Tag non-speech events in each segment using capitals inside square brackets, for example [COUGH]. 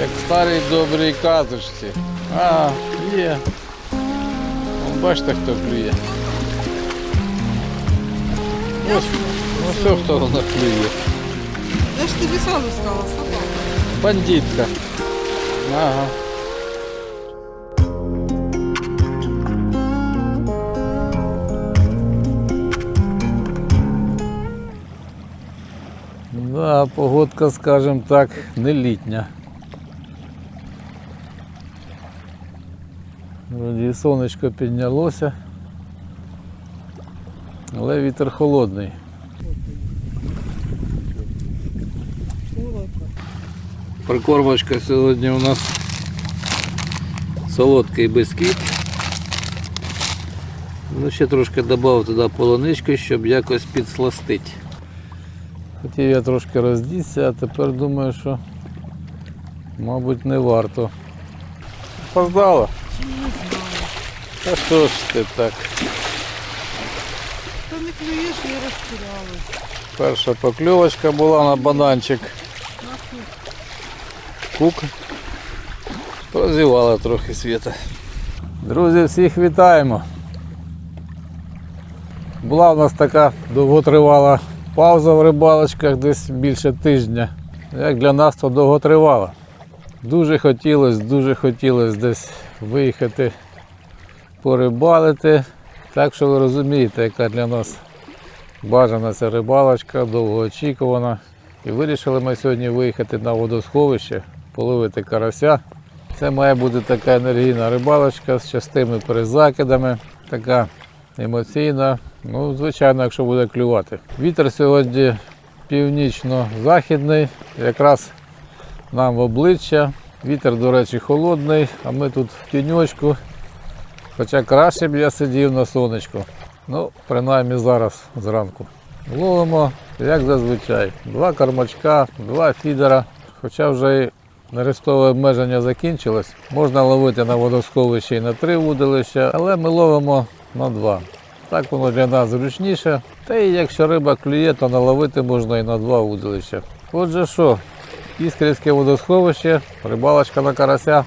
Як в старій добрій казочці. А, є. Вон бачите, хто клює. Ось, ну все, хто вона клює. Я ж тобі сразу сказала, собака. Бандитка. Ага. Да, погодка, скажем так, не літня. Вроді сонечко піднялося, але вітер холодний. Прикормочка сьогодні у нас солодкий бисквіт. Ну, ще трошки додав туди полунички, щоб якось підсластити. Хотів я трошки роздітися, а тепер думаю, що мабуть не варто. Поздала? Та що ж ти так? Та не клюєш, я розтірялась. Перша покльовочка була на бананчик. Кук. Прозівала трохи світа. Друзі, всіх вітаємо. Була у нас така довготривала пауза в рибалочках, десь більше тижня. Як для нас то довготривала. Дуже хотілося, дуже хотілося десь виїхати порибалити. Так що ви розумієте, яка для нас бажана ця рибалочка, довгоочікувана. І вирішили ми сьогодні виїхати на водосховище, половити карася. Це має бути така енергійна рибалочка з частими перезакидами, така емоційна. Ну, звичайно, якщо буде клювати. Вітер сьогодні північно-західний, якраз нам в обличчя. Вітер, до речі, холодний, а ми тут в тіньочку. Хоча краще б я сидів на сонечку. Ну, принаймні зараз зранку. Ловимо, як зазвичай, два кармачка, два фідера. Хоча вже і нерестове обмеження закінчилось. Можна ловити на водосховищі і на три вудилища, але ми ловимо на два. Так воно для нас зручніше. Та і якщо риба клює, то наловити можна і на два вудилища. Отже що, Іскрівське водосховище, рибалочка на карася.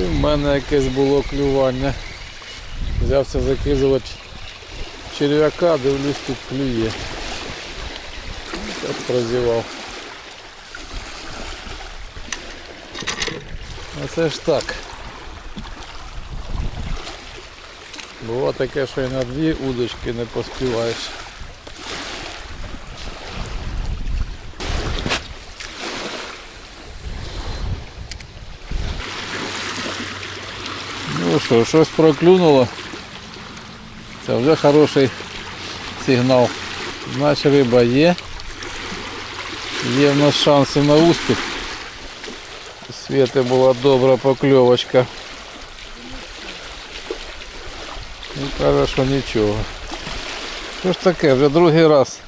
І в мене якесь було клювання. Взявся закидувати черв'яка, дивлюсь, тут клює. Прозівав. А це ж так. Було таке, що і на дві удочки не поспіваєш. Ну що, щось проклюнуло. Це вже хороший сигнал. Значить риба є. Є в нас шанси на успіх. У Світи була добра покльовочка. Ну, каже, що нічого. Що ж таке, вже другий раз.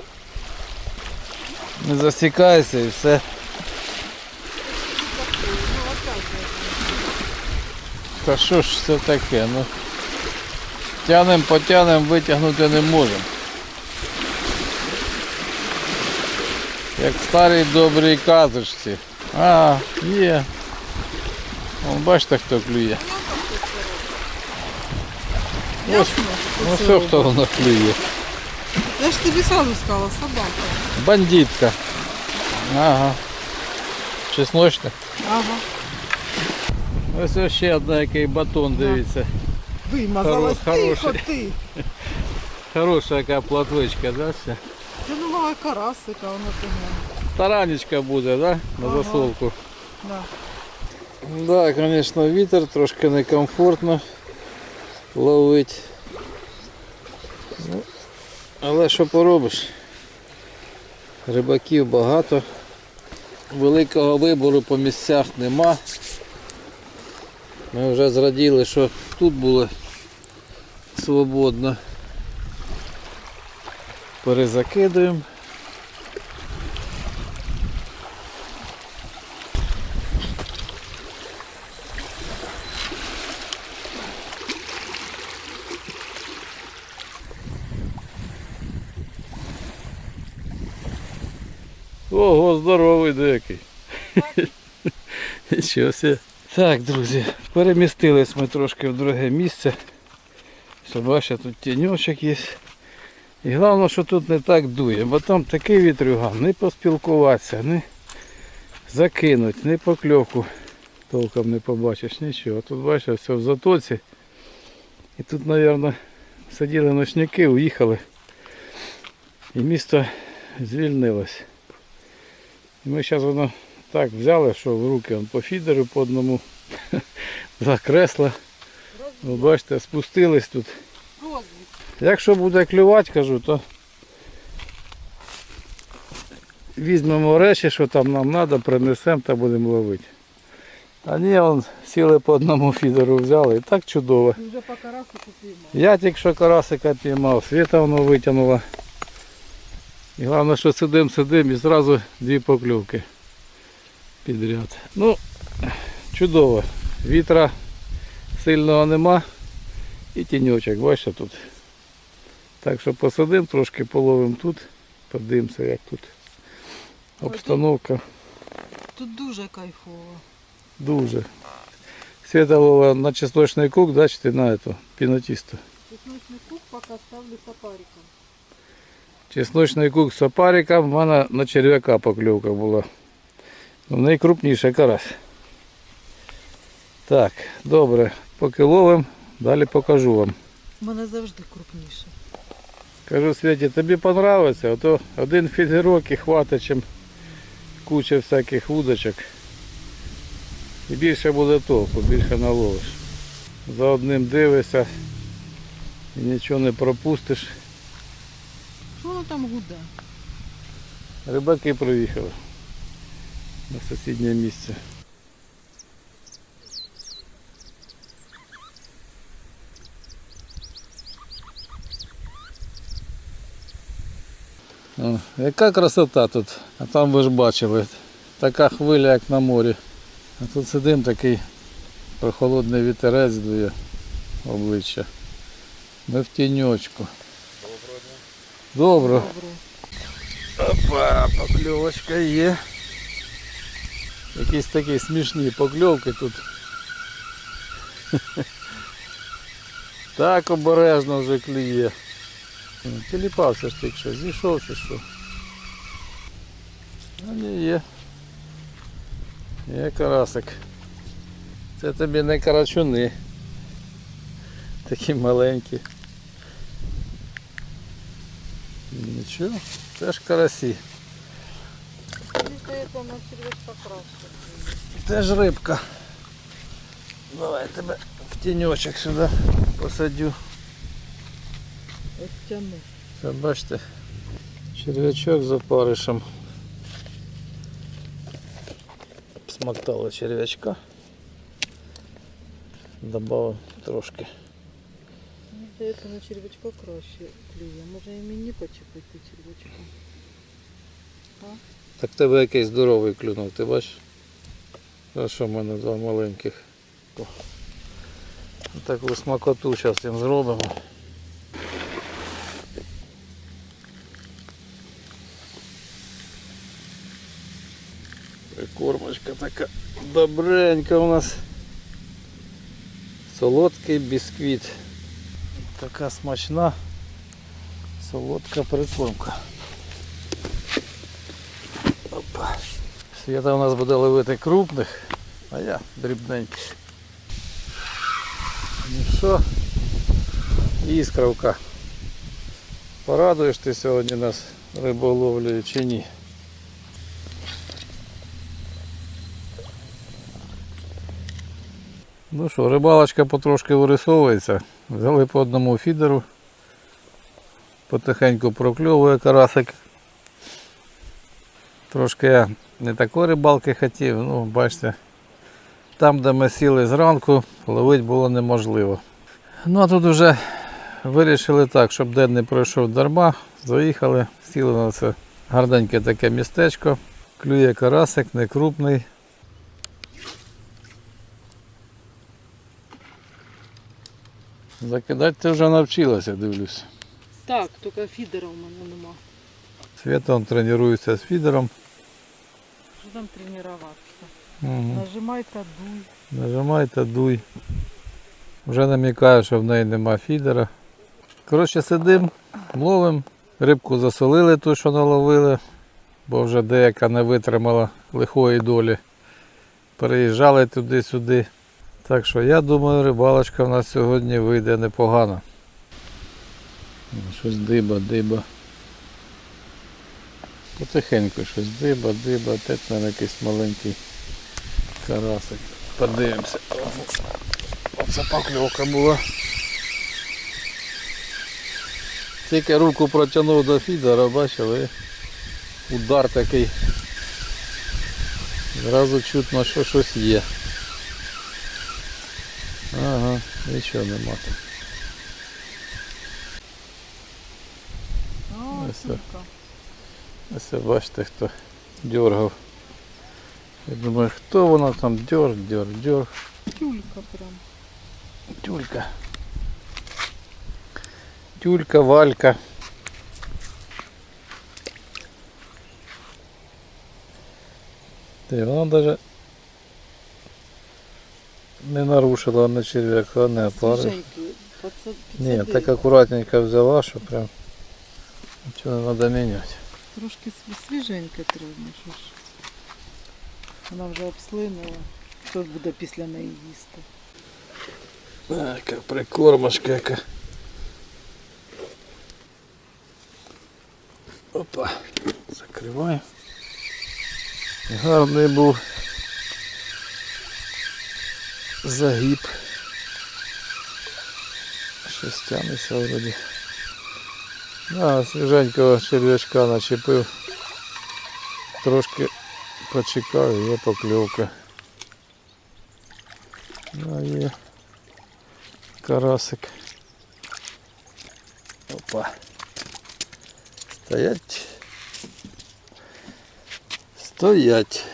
Не засікається і все. Та що ж це таке? Ну, тянем, потянем, витягнути не можемо. Як в старій добрій казочці. А, є. Вон бачите, хто клює. Ось, ну все, хто воно клює. Я ж тобі сразу сказала, собака. Бандитка. Ага. Чесночна. Ага. Ось ще одна який батон, дивіться. Вимазалась, Хоро- тихо хороший. ти. Хороша яка платвичка, да? все? Я думала карасика, вона погана. Таранечка буде, да? На Ага. засолку. Да. Да, звісно, вітер, трошки некомфортно ловить. Ну, але що поробиш? Рибаків багато. Великого вибору по місцях нема. Ми вже зраділи, що тут було свободно. Перезакидуємо. Ого, здоровий деякий. [LAUGHS] Нічого. Так, друзі, перемістились ми трошки в друге місце. Бачите, тут тіньочок є. І головне, що тут не так дує, бо там такий вітрюган, не поспілкуватися, не закинуть, не покльовку толком не побачиш, нічого. Тут бачиш, все в затоці. І тут, мабуть, сиділи ночники, уїхали. І місто звільнилось. І ми зараз воно так взяли, що в руки по фідеру по одному, [LAUGHS] два кресла. Ви бачите, спустились тут. Якщо буде клювати, кажу, то візьмемо речі, що там нам треба, принесемо та будемо ловити. А ні, вон сіли по одному фідеру взяли і так чудово. Я тільки що карасика піймав, світа воно витягнула. І головне, що сидим, сидим і зразу дві покльовки підряд. Ну, чудово. Вітра сильного нема і тіньочок, бачите тут. Так що посадимо, трошки половимо тут, подивимося, як тут обстановка. Тут дуже кайфово. Дуже. Світа на чесночний кук, да, чи ти на эту, пінотісту. Чесночний кук поки ставлю сапариком. Чесночний кук з опариком, в мене на черв'яка покльовка була. Ну, найкрупніша карась. Так, добре, поки ловим, далі покажу вам. У мене завжди крупніше. Кажу Світі, тобі понравиться, а то один фідерок і хватить, чим куча всяких вудочок. І більше буде толку, більше наловиш. За одним дивишся і нічого не пропустиш. Воно там гуде? Рибаки приїхали на сусіднє місце. О, яка красота тут, а там ви ж бачили, така хвиля, як на морі. А тут сидим такий прохолодний вітерець дує обличчя. Ми в тіньочку. Добре. Опа, покльовочка є. Якісь такі смішні покльовки тут. [LAUGHS] Так обережно вже клює. Тіліпався ж тільки що, зійшов чи що. А ні, є. Є карасик. Це тобі не карачуни. Такі маленькі. Нічого, це ж карасі. Мені здається, на червячка краще. Теж рибка. Давай я тебе в тіньочок сюди посадю. От тяну. Це бачите, черв'ячок з опаришем. Смоктали черв'ячка. Добавив трошки. Здається, на червячка краще клює. Може і мені почепити червячка. Так в тебе якийсь здоровий клюнув, ти бачиш? А що в мене два маленьких. О. Таку смакоту зараз їм зробимо. Прикормочка така добренька у нас. Солодкий бісквіт. Така смачна солодка прикормка. Опа. Свята у нас буде ловити крупних, а я дрібненьких. Ну що, іскравка. Порадуєш ти сьогодні нас риболовлею чи ні? Ну що, рибалочка потрошки вирисовується. Взяли по одному фідеру. Потихеньку прокльовує карасик. Трошки я не такої рибалки хотів, ну бачите, там де ми сіли зранку, ловити було неможливо. Ну а тут вже вирішили так, щоб день не пройшов дарма, заїхали, сіли на це гарненьке таке містечко, клює карасик, не крупний. Закидати ти вже навчилася, дивлюсь. Так, тільки фідера в мене нема. Свята он тренується з фідером. Що там тренуватися? Угу. Нажимай та дуй. Нажимай та дуй. Вже намікаю, що в неї нема фідера. Коротше, сидим, ловим. Рибку засолили ту, що наловили, бо вже деяка не витримала лихої долі. Переїжджали туди-сюди. Так що я думаю, рибалочка в нас сьогодні вийде непогано. Щось диба, диба. Потихеньку щось диба, диба, те там якийсь маленький карасик. Подивимося. Оце покльовка була. Тільки руку протягнув до фідера, бачили? Удар такий. Зразу чутно, що щось є. Нічого нема там. О, Ось сумка. Ось бачите, хто дергав. Я думаю, хто воно там дьор, дьор, дьор. Тюлька прям. Тюлька. Тюлька, Валька. Та вона навіть не нарушила на черв'яка, не опари. Ні, так акуратненько взяла, що прям нічого не треба міняти. Трошки сві- свіженьке треба, що ж. Вона вже обслинула. Хто буде після неї їсти? Яка прикормочка яка. Опа, закриваємо. Гарний був загиб. Щось тянеться вроді. А, свіженького черв'ячка начепив. Трошки почекав, і є покльовка. А, є карасик. Опа. Стоять. Стоять.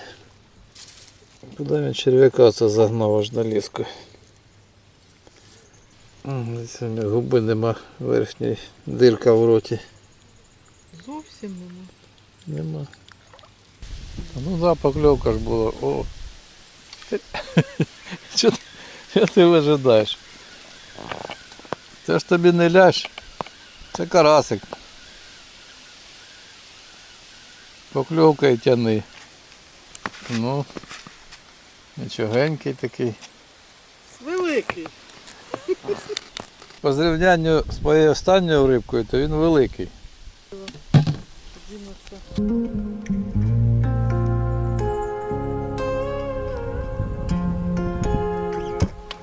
Куди він черв'яка це загнав аж на ліску? Губи нема верхньої дирка в роті. Зовсім нема. Нема. Ну да, покльовка ж була. О. [LAUGHS] Що ти, ти вижидаєш? Це ж тобі не лящ. Це карасик. Покльовка і тяни. Ну, нічогенький такий. Великий. По зрівнянню з моєю останньою рибкою, то він великий.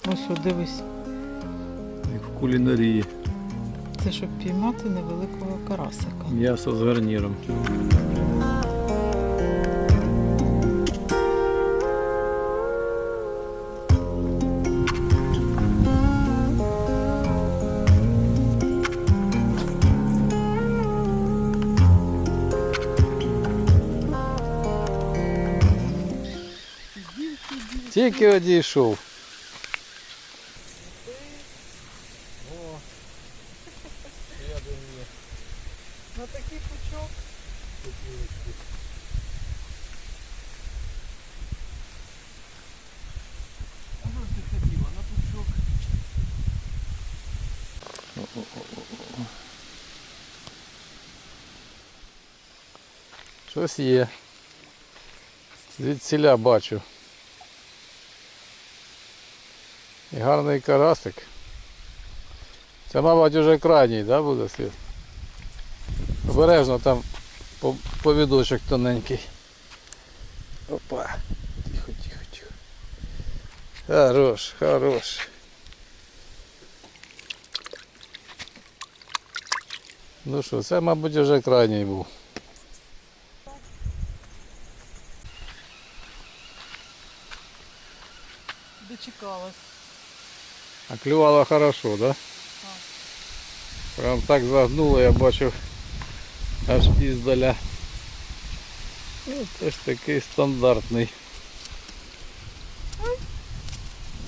Ось що, дивись. Як в кулінарії. Це щоб піймати невеликого карасика. М'ясо з гарніром. Тільки одійшов. На такий пучок. Щось є. Звідсіля бачу. І гарний карасик. Це, мабуть, уже крайній, да, буде світ? Обережно там по- повідочок тоненький. Опа. Тихо, тихо, тихо. Хорош, хорош. Ну що, це, мабуть, вже крайній був. Дочекалась. А клювало хорошо, да? Прям так загнуло, я бачив аж іздаля. Ну, теж такий стандартний.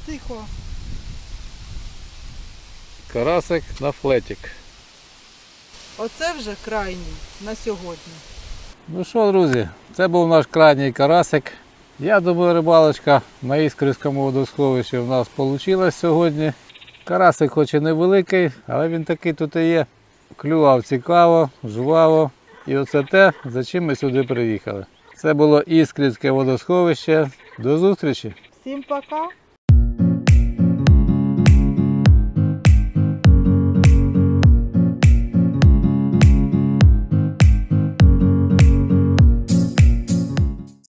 Тихо. Карасик на флетик. Оце вже крайній на сьогодні. Ну що, друзі, це був наш крайній карасик. Я думаю, рибалочка на іскрівському водосховищі в нас вийшла сьогодні. Карасик хоч і невеликий, але він такий тут і є. Клював цікаво, жваво. І оце те, за чим ми сюди приїхали. Це було іскрівське водосховище. До зустрічі! Всім пока.